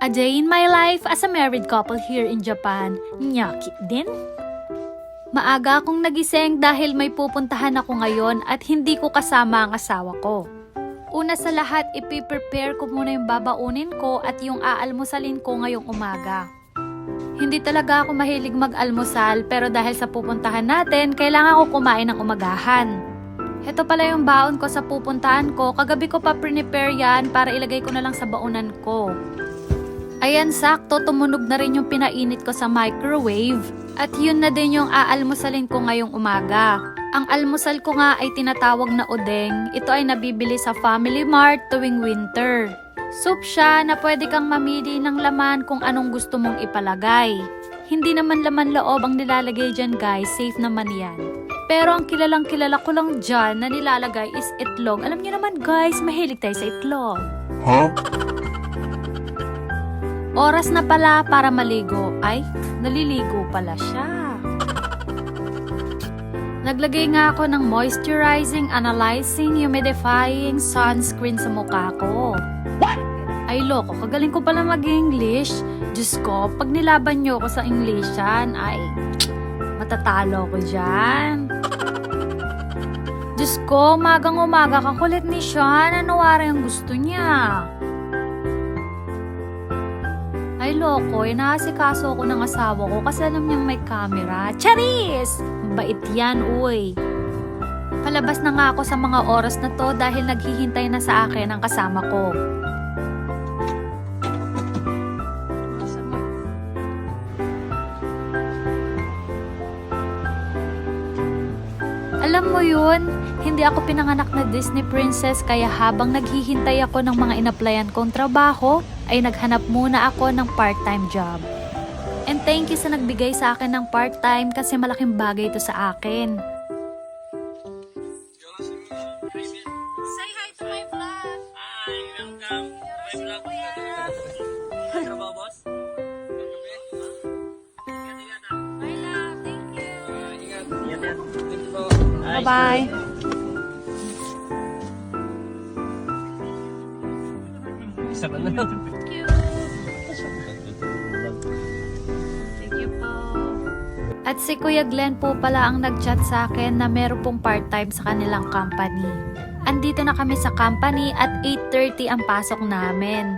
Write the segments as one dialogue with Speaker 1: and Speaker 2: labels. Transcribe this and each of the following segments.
Speaker 1: A day in my life as a married couple here in Japan. Nyaki din. Maaga akong nagising dahil may pupuntahan ako ngayon at hindi ko kasama ang asawa ko. Una sa lahat, ipiprepare ko muna yung babaunin ko at yung aalmusalin ko ngayong umaga. Hindi talaga ako mahilig mag-almusal pero dahil sa pupuntahan natin, kailangan ko kumain ng umagahan. Ito pala yung baon ko sa pupuntahan ko. Kagabi ko pa prepare yan para ilagay ko na lang sa baunan ko. Ayan, sakto, tumunog na rin yung pinainit ko sa microwave. At yun na din yung aalmusalin ko ngayong umaga. Ang almusal ko nga ay tinatawag na odeng. Ito ay nabibili sa Family Mart tuwing winter. Soup siya na pwede kang mamili ng laman kung anong gusto mong ipalagay. Hindi naman laman loob ang nilalagay dyan guys, safe naman yan. Pero ang kilalang kilala ko lang dyan na nilalagay is itlog. Alam niyo naman guys, mahilig tayo sa itlog.
Speaker 2: Huh?
Speaker 1: Oras na pala para maligo. Ay, naliligo pala siya. Naglagay nga ako ng moisturizing, analyzing, humidifying sunscreen sa mukha ko. Ay loko, kagaling ko pala mag-English. Diyos ko, pag nilaban niyo ako sa Englishan, ay matatalo ko dyan. Diyos ko, magang umaga kakulit ni Sean. Ano wari ang gusto niya? Ay, loko. Inaasikaso ko ng asawa ko kasi alam niyang may camera. Charis! Bait yan, uy. Palabas na nga ako sa mga oras na to dahil naghihintay na sa akin ang kasama ko. Alam mo yun, hindi ako pinanganak na Disney princess kaya habang naghihintay ako ng mga inaplayan kong trabaho, ay naghanap muna ako ng part-time job. And thank you sa nagbigay sa akin ng part-time kasi malaking bagay ito sa akin. Say hi to my vlog!
Speaker 3: Hi, welcome. May vlog po Ano Trabaho, boss?
Speaker 1: My love, thank you!
Speaker 3: Ingat. Ingat
Speaker 1: Bye-bye!
Speaker 3: Isa ka na lang.
Speaker 1: Thank you! Thank you po. At si Kuya Glenn po pala ang nag-chat sa akin na meron pong part-time sa kanilang company. Andito na kami sa company at 8.30 ang pasok namin.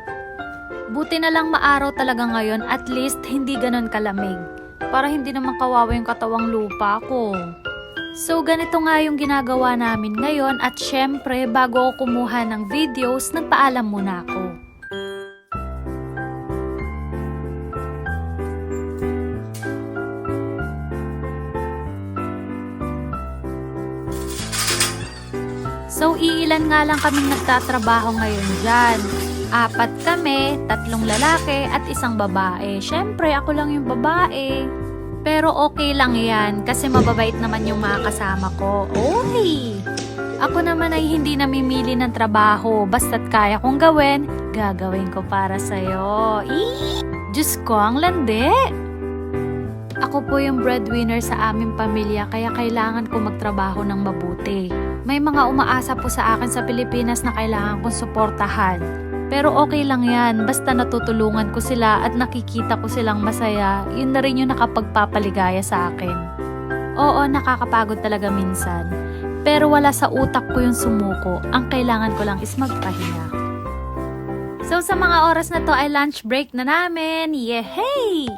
Speaker 1: Buti na lang maaraw talaga ngayon at least hindi ganon kalamig. Para hindi naman kawawa yung katawang lupa ko. So ganito nga yung ginagawa namin ngayon at syempre bago ako kumuha ng videos, nagpaalam muna ako. So, iilan nga lang kaming nagtatrabaho ngayon dyan. Apat kami, tatlong lalaki at isang babae. Siyempre, ako lang yung babae. Pero okay lang yan kasi mababait naman yung mga kasama ko. Oy! Ako naman ay hindi namimili ng trabaho. Basta't kaya kong gawin, gagawin ko para sa'yo. Eee! Diyos ko, ang landi! Ako po yung breadwinner sa aming pamilya kaya kailangan ko magtrabaho ng mabuti. May mga umaasa po sa akin sa Pilipinas na kailangan kong suportahan. Pero okay lang yan, basta natutulungan ko sila at nakikita ko silang masaya, yun na rin yung nakapagpapaligaya sa akin. Oo, nakakapagod talaga minsan. Pero wala sa utak ko yung sumuko, ang kailangan ko lang is magpahinga. So sa mga oras na to ay lunch break na namin, yehey!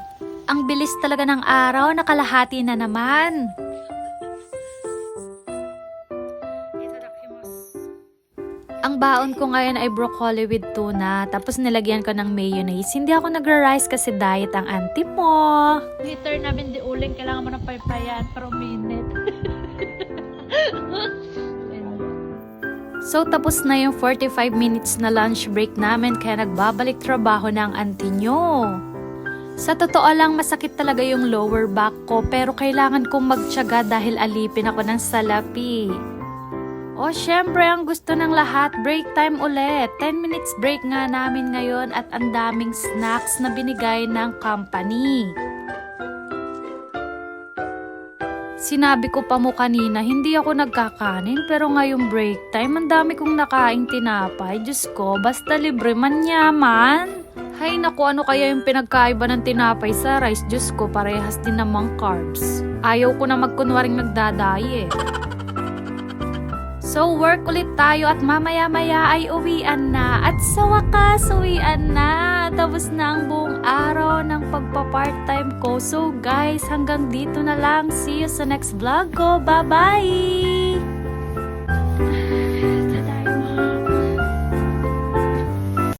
Speaker 1: Ang bilis talaga ng araw, nakalahati na naman. Ang baon ko ngayon ay broccoli with tuna, tapos nilagyan ko ng mayonnaise. Hindi ako nagra-rice kasi diet ang auntie mo.
Speaker 4: Heater namin di uling, kailangan mo ng paypayan para uminit.
Speaker 1: So tapos na yung 45 minutes na lunch break namin kaya nagbabalik trabaho na ang auntie nyo. Sa totoo lang masakit talaga yung lower back ko pero kailangan kong magtyaga dahil alipin ako ng salapi. O syempre ang gusto ng lahat, break time ulit. 10 minutes break nga namin ngayon at ang daming snacks na binigay ng company. Sinabi ko pa mo kanina, hindi ako nagkakanin pero ngayong break time, ang dami kong nakaing tinapay. Diyos ko, basta libre man yaman. Hay naku, ano kaya yung pinagkaiba ng tinapay sa rice? Diyos ko, parehas din namang carbs. Ayaw ko na magkunwaring nagdadaye. So work ulit tayo at mamaya-maya ay uwian na. At sa wakas, uwian na. Tapos na ang buong araw ng pagpa-part-time ko. So guys, hanggang dito na lang. See you sa next vlog ko. Bye-bye!